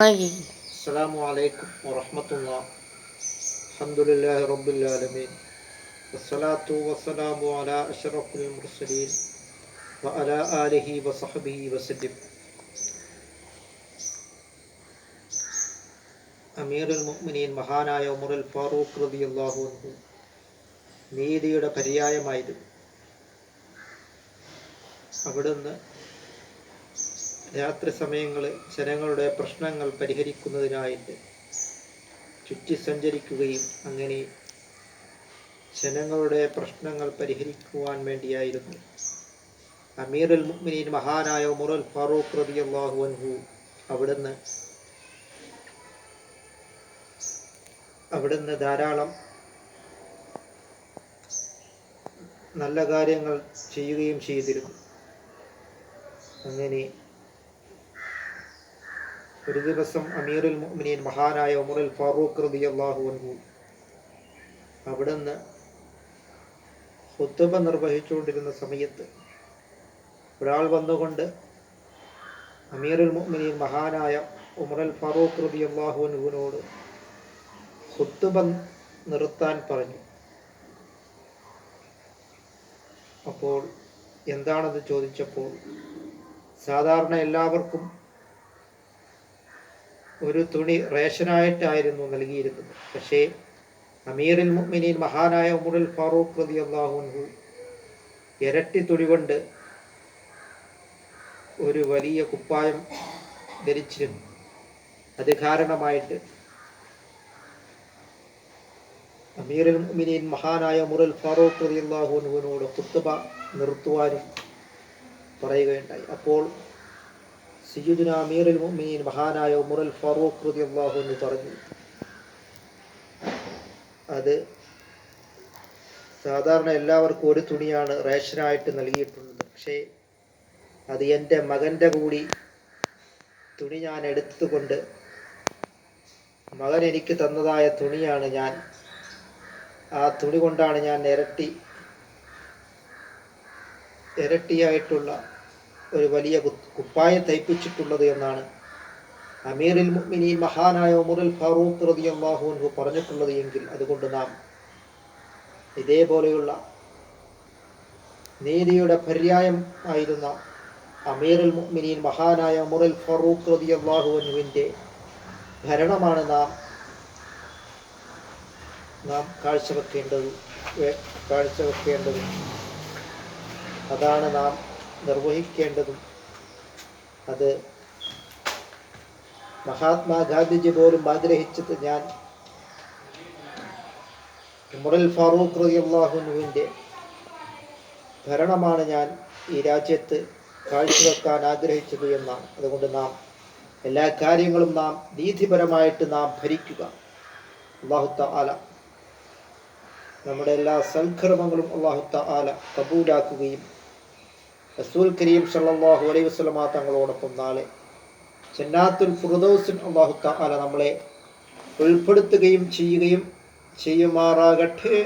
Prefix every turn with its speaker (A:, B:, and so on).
A: السلام عليكم ورحمة الله الحمد لله رب العالمين والصلاة والسلام على أشرف المرسلين وعلى آله وصحبه وسلم അമീറുൽ മുഅ്മിനീൻ മഹാനായ ഉമറുൽ ഫാറൂഖ് റളിയല്ലാഹു അൻഹു നീതിയുടെ പര്യായമായിരുന്നു അവിടുന്ന് രാത്രി സമയങ്ങളിൽ ജനങ്ങളുടെ പ്രശ്നങ്ങൾ പരിഹരിക്കുന്നതിനായിട്ട് ചുറ്റി സഞ്ചരിക്കുകയും അങ്ങനെ ജനങ്ങളുടെ പ്രശ്നങ്ങൾ പരിഹരിക്കുവാൻ വേണ്ടിയായിരുന്നു. അമീർ അൽ മുഅ്മിനീൻ മഹാനായ ഉമറുൽ ഫാറൂഖ് റബി അള്ളാഹു അൻഹു അവിടുന്ന് അവിടുന്ന് ധാരാളം നല്ല കാര്യങ്ങൾ ചെയ്യുകയും ചെയ്തിരുന്നു. അങ്ങനെ ഒരു ദിവസം അമീറുൽ മുഅ്മിനീൻ മഹാനായ ഉമറുൽ ഫാറൂഖ് റളിയല്ലാഹു അൻഹു അവിടുന്ന് ഹുത്തുബ നിർവഹിച്ചുകൊണ്ടിരുന്ന സമയത്ത് ഒരാൾ വന്നുകൊണ്ട് അമീറുൽ മുഅ്മിനീൻ മഹാനായ ഉമറുൽ ഫാറൂഖ് റളിയല്ലാഹു അൻഹുവിനോട് ഹുത്തുബ നിർത്താൻ പറഞ്ഞു. അപ്പോൾ എന്താണെന്ന് ചോദിച്ചപ്പോൾ സാധാരണ എല്ലാവർക്കും ഒരു തുണി റേഷനായിട്ടായിരുന്നു നൽകിയിരുന്നത്. പക്ഷേ അമീറുൽ മുഅ്മിനീൻ മഹാനായ ഉമറുൽ ഫാറൂഖ് റതി അള്ളാഹുൻഹു ഇരട്ടി തുണി കൊണ്ട് ഒരു വലിയ കുപ്പായം ധരിച്ചിരുന്നു. അത് കാരണമായിട്ട് അമീറുൽ മുഅ്മിനീൻ മഹാനായ ഉമറുൽ ഫാറൂഖ് റതി അള്ളാഹുൻഹുവിനോട് കുത്തുബ നിർത്തുവാനും പറയുകയുണ്ടായി. അപ്പോൾ സയ്യിദുന അമീറുൽ മുഅ്മിനീൻ മഹാനായ ഉമറുൽ ഫറൂഖ് റളിയല്ലാഹു അൻഹു പറഞ്ഞു. അത് സാധാരണ എല്ലാവർക്കും ഒരു തുണിയാണ് റേഷനായിട്ട് നൽകിയിട്ടുള്ളത്. പക്ഷേ അത് എന്റെ മകന്റെ കൂടി തുണി ഞാൻ എടുത്തുകൊണ്ട് മകൻ എനിക്ക് തന്നതായ തുണിയാണ് ഞാൻ. ആ തുണി കൊണ്ടാണ് ഞാൻ ഇരട്ടി ഇരട്ടിയായിട്ടുള്ള ഒരു വലിയ കുപ്പായം തയ്പ്പിച്ചിട്ടുള്ളത് എന്നാണ് അമീറിൽ മുഅ്മിനീൻ മഹാനായ ഉമറുൽ ഫാറൂഖ് റളിയല്ലാഹു അൻഹു പറഞ്ഞിട്ടുള്ളത് എങ്കിൽ അതുകൊണ്ട് നാം ഇതേപോലെയുള്ള നീതിയുടെ പര്യായം ആയിരുന്ന അമീറുൽ മുഅ്മിനീൻ മഹാനായ ഉമറുൽ ഫാറൂഖ് റളിയല്ലാഹു അൻഹുവിന്റെ ഭരണമാണ് നാം നാം കാഴ്ചവെക്കേണ്ടത് കാഴ്ചവെക്കേണ്ടത്. അതാണ് നാം നിർവഹിക്കേണ്ടതും അത് മഹാത്മാഗാന്ധിജി പോലും ആഗ്രഹിച്ചത് ഞാൻ ഉമറുൽ ഫാറൂഖ് റളിയല്ലാഹുവിന്റെ ഭരണമാണ് ഞാൻ ഈ രാജ്യത്ത് കാഴ്ചവെക്കാൻ ആഗ്രഹിച്ചത് എന്നാണ്. അതുകൊണ്ട് നാം എല്ലാ കാര്യങ്ങളും നാം നീതിപരമായിട്ട് നാം ഭരിക്കുക. അള്ളാഹുത്ത ആല നമ്മുടെ എല്ലാ സൽക്രമങ്ങളും അള്ളാഹുത്ത ആല കബൂലാക്കുകയും റസൂൽ കരീം സല്ലാഹു അലൈഹി വസ്ലമ തങ്ങളോടൊപ്പം നാളെ ജന്നാത്തുൽ ഫുർദൗസിൻ അള്ളാഹു താല നമ്മളെ ഉൾപ്പെടുത്തുകയും ചെയ്യുകയും ചെയ്യുമാറാകട്ടെ.